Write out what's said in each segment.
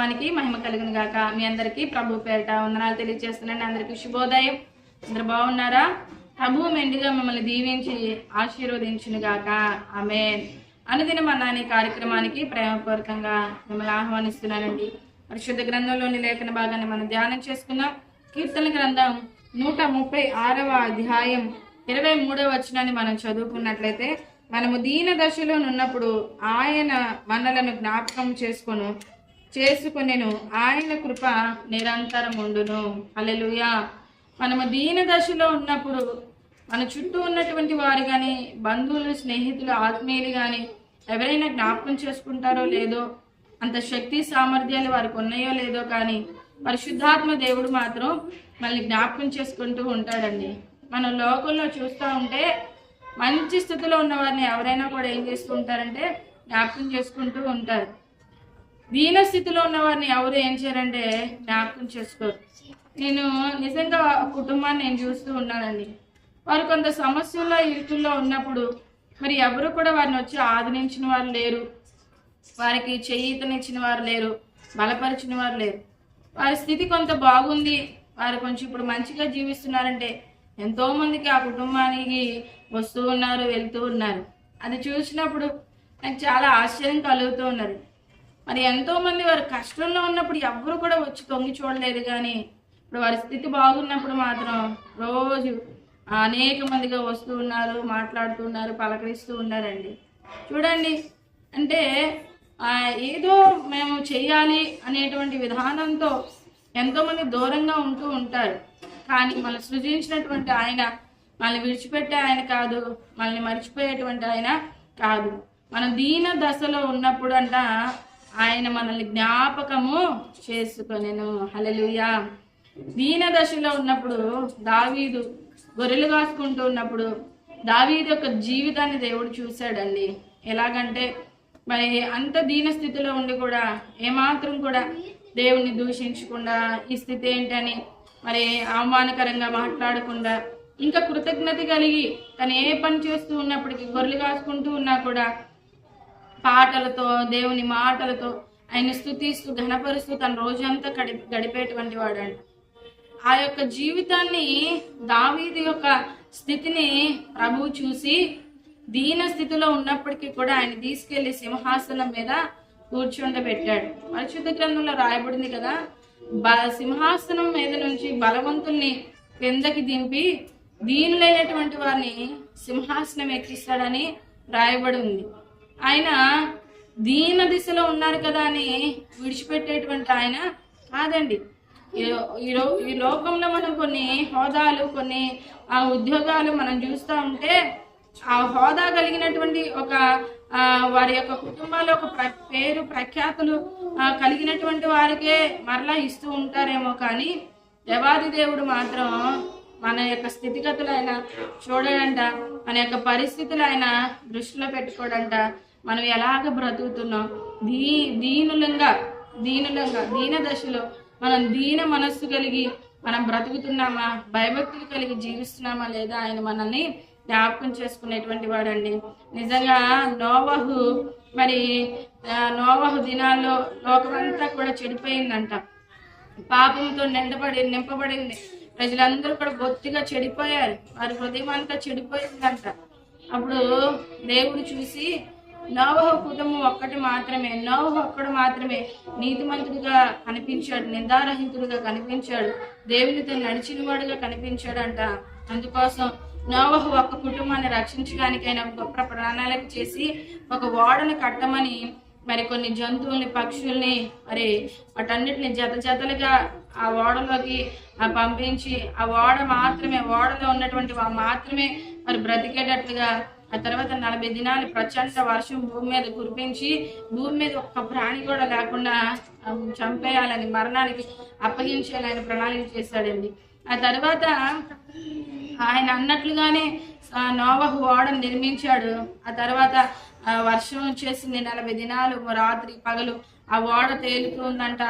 నామానికి మహిమ కలిగిన గాక. మీ అందరికీ ప్రభు పేరిట వందనాలు తెలియజేస్తున్నాను. అందరికీ శుభోదయం. అందరు బాగున్నారా? ప్రభు మెండుగా మిమ్మల్ని దీవించి ఆశీర్వదించును గాక. ఆమె అనుదిన మన్నాని కార్యక్రమానికి ప్రేమపూర్వకంగా మిమ్మల్ని ఆహ్వానిస్తున్నానండి. పరిశుద్ధ గ్రంథంలోని లేఖన భాగాన్ని మనం ధ్యానం చేసుకుందాం. కీర్తన గ్రంథం నూట ముప్పై ఆరవ అధ్యాయం ఇరవై మూడవ వచనాన్ని మనం చదువుకున్నట్లయితే మనము దీన దశలో ఉన్నప్పుడు ఆయన మనలను జ్ఞాపకం చేసుకొను చేసుకునేను ఆయన కృప నిరంతరం ఉండును. అలెలుయా మనము దీన దశలో ఉన్నప్పుడు మన చుట్టూ ఉన్నటువంటి వారు కానీ బంధువులు స్నేహితులు ఆత్మీయులు కానీ ఎవరైనా జ్ఞాపకం చేసుకుంటారో లేదో అంత శక్తి సామర్థ్యాలు వారికి ఉన్నాయో లేదో కానీ పరిశుద్ధాత్మ దేవుడు మాత్రం మనల్ని జ్ఞాపకం చేసుకుంటూ ఉంటాడండి. మనం లోకంలో చూస్తూ ఉంటే మంచి స్థితిలో ఉన్న వారిని ఎవరైనా కూడా ఏం చేస్తూ ఉంటారంటే జ్ఞాపకం చేసుకుంటూ ఉంటారు. దీన స్థితిలో ఉన్న వారిని ఎవరు ఏం చేయరంటే జ్ఞాపకం చేసుకోరు. నేను నిజంగా కుటుంబాన్ని నేను చూస్తూ ఉన్నానండి. వారు కొంత సమస్యల్లో ఇరుకుల్లో ఉన్నప్పుడు మరి ఎవరు కూడా వారిని వచ్చి ఆదరించిన వారు లేరు. వారికి చేయితనిచ్చిన వారు లేరు బలపరిచిన వారు లేరు. వారి స్థితి కొంత బాగుంది. వారు కొంచెం ఇప్పుడు మంచిగా జీవిస్తున్నారంటే ఎంతో మందికి ఆ కుటుంబానికి వస్తూ ఉన్నారు వెళ్తూ ఉన్నారు. అది చూసినప్పుడు నాకు చాలా ఆశ్చర్యం కలుగుతూ ఉన్నది. మరి ఎంతో మంది వారు కష్టంలో ఉన్నప్పుడు ఎవ్వరు కూడా వచ్చి తొంగి చూడలేదు కానీ ఇప్పుడు వారి స్థితి బాగున్నప్పుడు మాత్రం రోజు అనేక మందిగా వస్తూ ఉన్నారు మాట్లాడుతూ ఉన్నారు పలకరిస్తూ ఉన్నారండి. చూడండి అంటే ఏదో మేము చేయాలి అనేటువంటి విధానంతో ఎంతోమంది దూరంగా ఉంటూ ఉంటారు. కానీ మనల్ని సృజించినటువంటి ఆయన మనల్ని విడిచిపెట్టే ఆయన కాదు మనల్ని మర్చిపోయేటువంటి ఆయన కాదు. మనం దీన దశలో ఉన్నప్పుడు అంట ఆయన మనల్ని జ్ఞాపకము చేసుకొనెను. హలలుయా దీన దశలో ఉన్నప్పుడు దావీదు గొర్రెలు కాసుకుంటూ ఉన్నప్పుడు దావీదు యొక్క జీవితాన్ని దేవుడు చూశాడండి. ఎలాగంటే మరి అంత దీన స్థితిలో ఉండి కూడా ఏమాత్రం కూడా దేవుణ్ణి దూషించకుండా ఈ స్థితి ఏంటని మరి అవమానకరంగా మాట్లాడకుండా ఇంకా కృతజ్ఞత కలిగి తను ఏ పని చేస్తూ ఉన్నప్పటికీ గొర్రెలు కాసుకుంటూ ఉన్నా కూడా పాటలతో దేవుని మాటలతో ఆయన స్థుతిస్తూ ఘనపరుస్తూ తన రోజంతా గడి గడిపేటువంటి వాడంట ఆ యొక్క జీవితాన్ని దావీది యొక్క స్థితిని ప్రభువు చూసి దీన స్థితిలో ఉన్నప్పటికీ కూడా ఆయన తీసుకెళ్ళి సింహాసనం మీద కూర్చుండబెట్టాడు. పరిశుద్ధ గ్రంథంలో రాయబడింది కదా బ సింహాసనం మీద నుంచి బలవంతుల్ని కిందకి దింపి దీనులైనటువంటి వారిని సింహాసనం ఎక్కిస్తాడని రాయబడి ఉంది. ఆయన దీన దిశలో ఉన్నారు కదా అని విడిచిపెట్టేటువంటి ఆయన కాదండి. ఈ- ఈ లో- ఈ లోకంలో మనం కొన్ని హోదాలు కొన్ని ఆ ఉద్యోగాలు మనం చూస్తూ ఉంటే ఆ హోదా కలిగినటువంటి ఒక వారి యొక్క కుటుంబాల్లో ఒక ప్ర పేరు ప్రఖ్యాతులు కలిగినటువంటి వారికే మరలా ఇస్తూ ఉంటారేమో కానీ దేవాది దేవుడు మాత్రం మన యొక్క స్థితిగతులు ఆయన చూడడంట మన యొక్క పరిస్థితులు ఆయన దృష్టిలో పెట్టుకోడంట మనం ఎలాగ బ్రతుకుతున్నాం? దీ దీనులంగా దీనులంగా దీన దశలో మనం దీన మనస్సు కలిగి మనం బ్రతుకుతున్నామా? భయభక్తులు కలిగి జీవిస్తున్నామా లేదా ఆయన మనల్ని జ్ఞాపకం చేసుకునేటువంటి వాడండి. నిజంగా నోవహు మరి నోవహు దినాల్లో లోకమంతా కూడా చెడిపోయిందంట. పాపంతో నిండబడి నింపబడింది. ప్రజలందరూ కూడా బొత్తిగా చెడిపోయారు. వారి హృదయం అంతా చెడిపోయిందంట. అప్పుడు దేవుడు చూసి నోవహ కుటుంబం ఒక్కటి మాత్రమే నోవహ ఒక్కడు మాత్రమే నీతిమంతుడిగా కనిపించాడు నిందారహితుడిగా కనిపించాడు దేవునితో నడిచిన వాడుగా కనిపించాడంట. అందుకోసం నోవహ ఒక్క కుటుంబాన్ని రక్షించడానికైనా గొప్ప ప్రణాళిక చేసి ఒక ఓడను కట్టమని మరి కొన్ని జంతువుల్ని పక్షుల్ని మరి వాటన్నిటిని జత జతలుగా ఆ ఓడలోకి పంపించి ఆ ఓడ మాత్రమే ఓడలో ఉన్నటువంటి వా- మాత్రమే మరి బ్రతికేటట్లుగా ఆ తర్వాత నలభై దినాలు ప్రచండ వర్షం భూమి మీద కురిపించి భూమి మీద ఒక్క ప్రాణి కూడా లేకుండా చంపేయాలని మరణానికి అప్పగించేయాలని ప్రణాళిక చేశాడండి. ఆ తర్వాత ఆయన అన్నట్లుగానే ఆ, నోవహు ఓడను నిర్మించాడు. ఆ తర్వాత వర్షం వచ్చేసింది నలభై దినాలు రాత్రి పగలు. ఆ ఓడ తేలుతుందంట.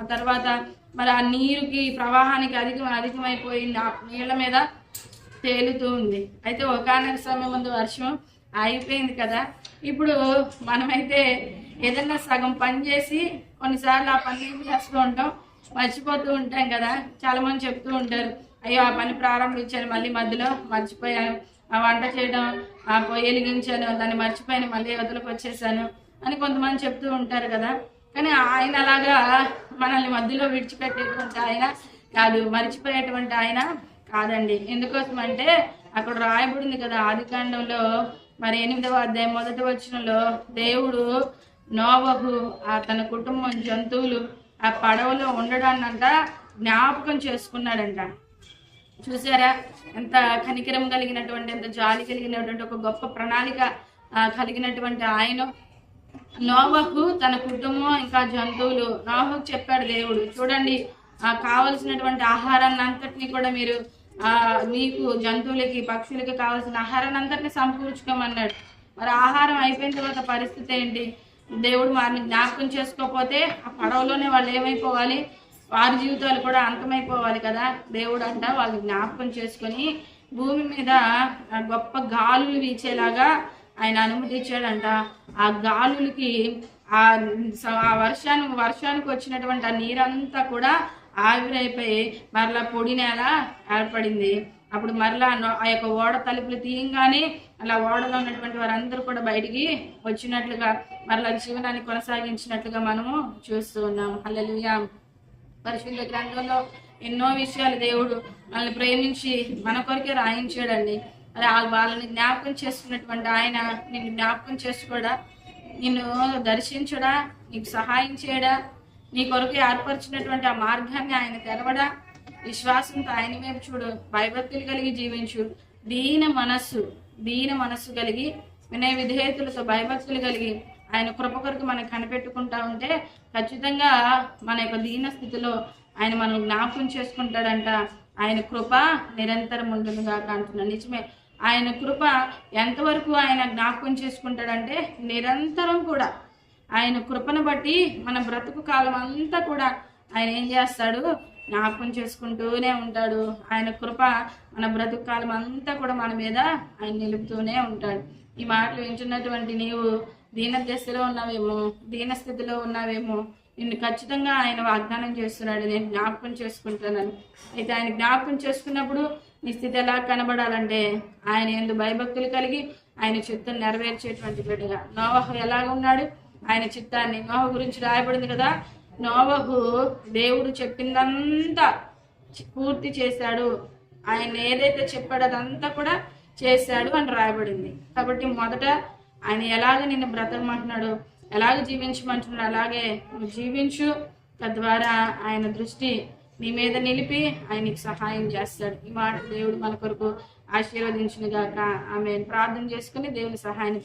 ఆ తర్వాత మరి ఆ నీరుకి ప్రవాహానికి అధికం అధికమైపోయింది. ఆ నీళ్ళ మీద తేలుతూ ఉంది. అయితే ఒకనొక సమయం ముందు వర్షం ఆగిపోయింది కదా. ఇప్పుడు మనమైతే ఏదైనా సగం పని చేసి కొన్నిసార్లు ఆ పని చేస్తూ ఉంటాం మర్చిపోతూ ఉంటాం కదా. చాలా మంది చెప్తూ ఉంటారు అయ్యో ఆ పని ప్రారంభించాను మళ్ళీ మధ్యలో మర్చిపోయాను. ఆ వంట చేయడం ఆ పొయ్యి వెలిగించాను దాన్ని మర్చిపోయాను మళ్ళీ వదలకు వచ్చేసాను అని కొంతమంది చెప్తూ ఉంటారు కదా. కానీ ఆయన అలాగా మనల్ని మధ్యలో విడిచిపెట్టేటువంటి ఆయన కాదు. మర్చిపోయేటువంటి ఆయన కాదండి. ఎందుకోసం అంటే అక్కడ రాయబడింది కదా ఆదికాండంలో మరి ఎనిమిదవ అధ్యాయం మొదటి వచనంలో దేవుడు నోవహు ఆ తన కుటుంబం జంతువులు ఆ పడవలో ఉండడాన్నంట జ్ఞాపకం చేసుకున్నాడంట. చూసారా ఎంత కనికరం కలిగినటువంటి ఎంత జాలి కలిగినటువంటి ఒక గొప్ప ప్రణాళిక కలిగినటువంటి ఆయన. నోవహు తన కుటుంబం ఇంకా జంతువులు. నోవహు చెప్పాడు దేవుడు చూడండి ఆ కావలసినటువంటి ఆహారాన్ని అంతటిని కూడా మీరు మీకు జంతువులకి పక్షులకి కావాల్సిన ఆహారాన్ని అందరినీ సమకూర్చుకోమన్నాడు. మరి ఆహారం అయిపోయిన తర్వాత పరిస్థితి ఏంటి? దేవుడు వారిని జ్ఞాపకం చేసుకోకపోతే ఆ పడవలోనే వాళ్ళు ఏమైపోవాలి? వారి జీవితాలు కూడా అంతమైపోవాలి కదా? దేవుడు అంట వాళ్ళు జ్ఞాపకం చేసుకొని భూమి మీద గొప్ప గాలులు వీచేలాగా ఆయన అనుమతి ఇచ్చాడంట. ఆ గాలులకి ఆ స- ఆ వర్షానికి వర్షానికి వచ్చినటువంటి ఆ నీరంతా కూడా ఆవిరైపోయి మరలా పొడి నేల ఏర్పడింది. అప్పుడు మరలా ఆ యొక్క ఓడ తలుపులు తీయంగానే అలా ఓడలో ఉన్నటువంటి వారందరూ కూడా బయటికి వచ్చినట్లుగా మరలా జీవనాన్ని కొనసాగించినట్లుగా మనము చూస్తూ ఉన్నాము. హల్లెలూయా. పరిశుద్ధ గ్రంథంలో ఎన్నో విషయాలు దేవుడు మనల్ని ప్రేమించి మన కొరకే రాయించాడండి. మరి ఆ వాళ్ళని జ్ఞాపకం చేసుకున్నటువంటి ఆయన నిన్ను జ్ఞాపకం చేసుకోడా నిన్ను దర్శించడా నీకు సహాయం చేయడా నీ కొరకు ఏర్పరిచినటువంటి ఆ మార్గాన్ని ఆయన తెరవడా? విశ్వాసంతో ఆయన వైపు చూడు భయభక్తులు కలిగి జీవించు. దీన మనస్సు దీన మనస్సు కలిగి వినయ విధేయతలతో భయభక్తులు కలిగి ఆయన కృప కొరకు మనం కనిపెట్టుకుంటా ఉంటే ఖచ్చితంగా మన యొక్క దీన స్థితిలో ఆయన మనం జ్ఞాపకం చేసుకుంటాడంట. ఆయన కృప నిరంతరం ఉంటుందిగా అంటున్నాను. నిజమే. ఆయన కృప ఎంతవరకు ఆయన జ్ఞాపకం చేసుకుంటాడంటే నిరంతరం కూడా ఆయన కృపను బట్టి మన బ్రతుకు కాలం అంతా కూడా ఆయన ఏం చేస్తాడు? జ్ఞాపకం చేసుకుంటూనే ఉంటాడు. ఆయన కృప మన బ్రతుకు కాలం అంతా కూడా మన మీద ఆయన నిలుపుతూనే ఉంటాడు. ఈ మాటలు వింటున్నటువంటి నీవు దీన దశలో ఉన్నావేమో దీన స్థితిలో ఉన్నావేమో నిన్ను ఖచ్చితంగా ఆయన వాగ్దానం చేస్తున్నాడు. నేను జ్ఞాపకం చేసుకుంటానని అయితే ఆయన జ్ఞాపకం చేసుకున్నప్పుడు నీ స్థితి ఎలా కనబడాలంటే ఆయన ఎందు భయభక్తులు కలిగి ఆయన చిత్తం నెరవేర్చేటువంటి బిడ్డగా. నోవాహ ఎలాగ ఉన్నాడు ఆయన చిత్తాన్ని నోహ గురించి రాయబడింది కదా. నోవహు దేవుడు చెప్పిందంతా పూర్తి చేశాడు. ఆయన ఏదైతే చెప్పాడో అదంతా కూడా చేశాడు అని రాయబడింది. కాబట్టి మొదట ఆయన ఎలాగ నిన్ను బ్రతకమంటున్నాడు ఎలాగ జీవించమంటున్నాడు అలాగే నువ్వు జీవించు. తద్వారా ఆయన దృష్టి నీ మీద నిలిపి ఆయనకి సహాయం చేస్తాడు. ఈ మాట దేవుడు మన కొరకు ఆశీర్వదించిన గాక ఆమె ప్రార్థన చేసుకుని దేవుని సహాయాన్ని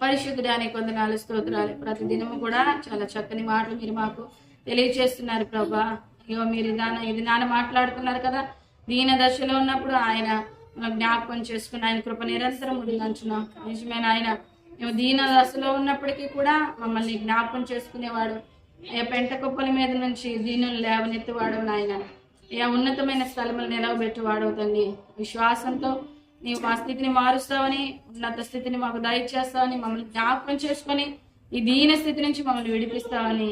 పొందుకుందాం పరిశుద్ధుడానికి వందనాలు స్తోత్రాలు ప్రతి దినము కూడా చాలా చక్కని మాటలు మీరు మాకు తెలియచేస్తున్నారు ప్రభా. అయ్యో మీరు ఇదాన ఇది నాన్న మాట్లాడుతున్నారు కదా. దీన దశలో ఉన్నప్పుడు ఆయన జ్ఞాపకం చేసుకుని ఆయన కృప నిరంతరం ఉడిగంచున్నాం నిజమైన ఆయన మేము దీన దశలో ఉన్నప్పటికీ కూడా మమ్మల్ని జ్ఞాపకం చేసుకునేవాడు. ఏ పెంట కుప్పల మీద నుంచి దీనులు లేవనెత్తివాడు నాయన. ఏ ఉన్నతమైన స్థలములు నిలవబెట్టువాడు తండ్రి విశ్వాసంతో నీవు మా స్థితిని మారుస్తావని ఉన్నత స్థితిని మాకు దయచేస్తావని మమ్మల్ని జ్ఞాపకం చేసుకొని ఈ దీన స్థితి నుంచి మమ్మల్ని విడిపిస్తావని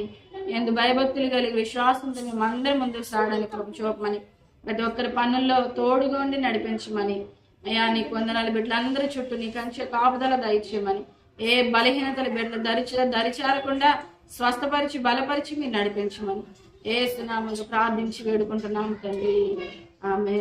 ఎందు భయభక్తులు కలిగి విశ్వాసంతో మేము అందరి ముందుకు సాగడానికి కృప చూపమని ప్రతి ఒక్కరి పనుల్లో తోడుగా ఉండి నడిపించమని అయ్యా నీ కొందనాలు బిడ్డలందరి చుట్టూ నీ కంచె కాపుదల దయచేయమని ఏ బలహీనతలు బిడ్డలు దరిచ దరిచారకుండా స్వస్థపరిచి బలపరిచి మీరు నడిపించమని ఏ సునామలు ప్రార్థించి వేడుకుంటున్నాం తండ్రి. ఆమె